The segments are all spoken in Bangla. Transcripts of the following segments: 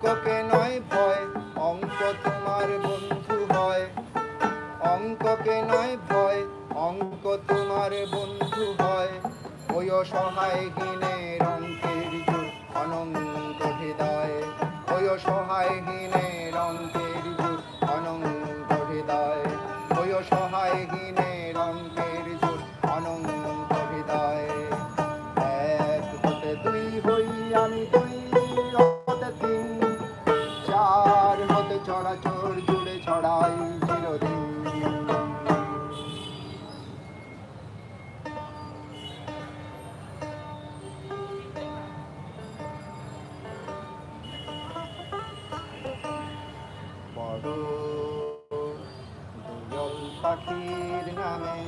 অঙ্ককে নয় ভয়, অঙ্ক তোমার বন্ধু হয়। অঙ্ককে নয় ভয়, অঙ্ক তোমার বন্ধু হয়। ওই সহায় হীনের অঙ্কের অনঙ্ক হৃদয়। ওই সহায় হীনের চড়াচড় জুড়ে ছড়াই চিরদিন। পাখির নামে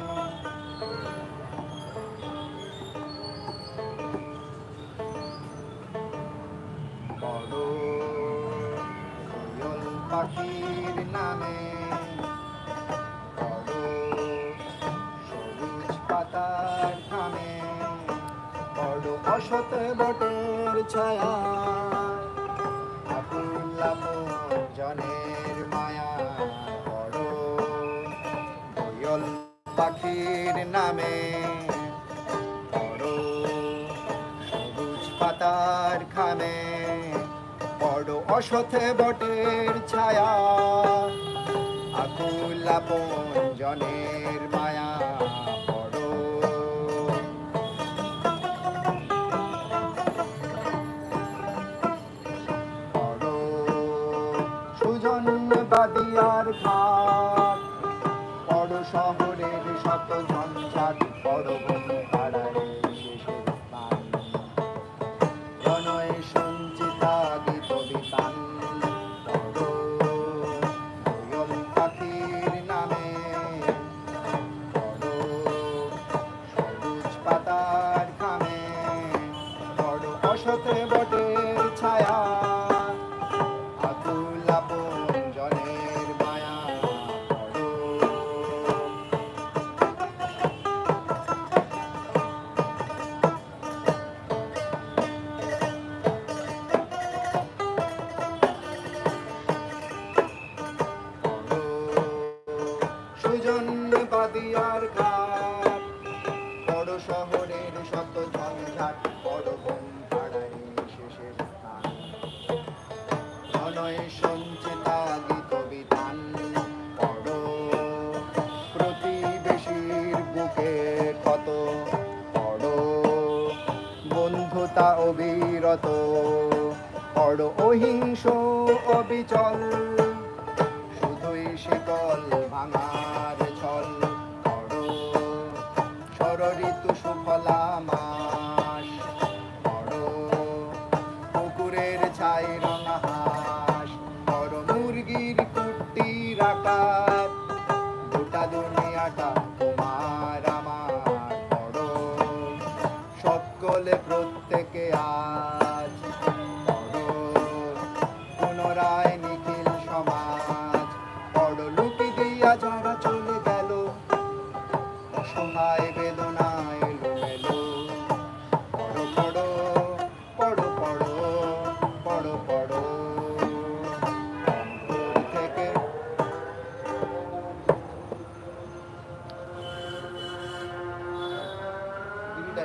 বড় নামে সবুজ পাতার খামে বড় অসত বটের ছায়া জনের মায়া। বড় পাখির নামে অসথে বটের ছায়া আকুল আপন জনের মায়া সুজন বাদিয়ার ঘাট বড় অসতে বটের ছায়া সুজন বাদিয়ার প্রণয় সঞ্চিতা গীত বিতান প্রতিবেশীর বুকে কত বড় বন্ধুতা অবিরত বড় অহিংস অবিচল, শুধুই শিকল ভাঙার ছল বড় ষড়ঋতু সুফলা মাস সকলে প্রত্যেকে আজ পুনরায় নিখিল সমাজ বড় লুটি দিয়া যারা চলে গেল, অসহায় বেদনায়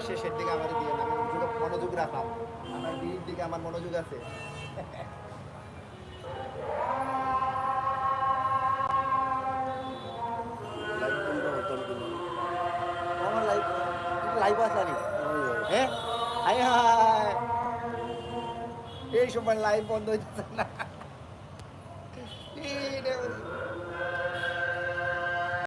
শেষের দিকে আমার দিয়ে না আমি মনোযোগ রাখা আমার বিয়ের দিকে আমার মনোযোগ আছে। হ্যাঁ? এই সময় লাইভ বন্ধ হইতেছে না। এই রে,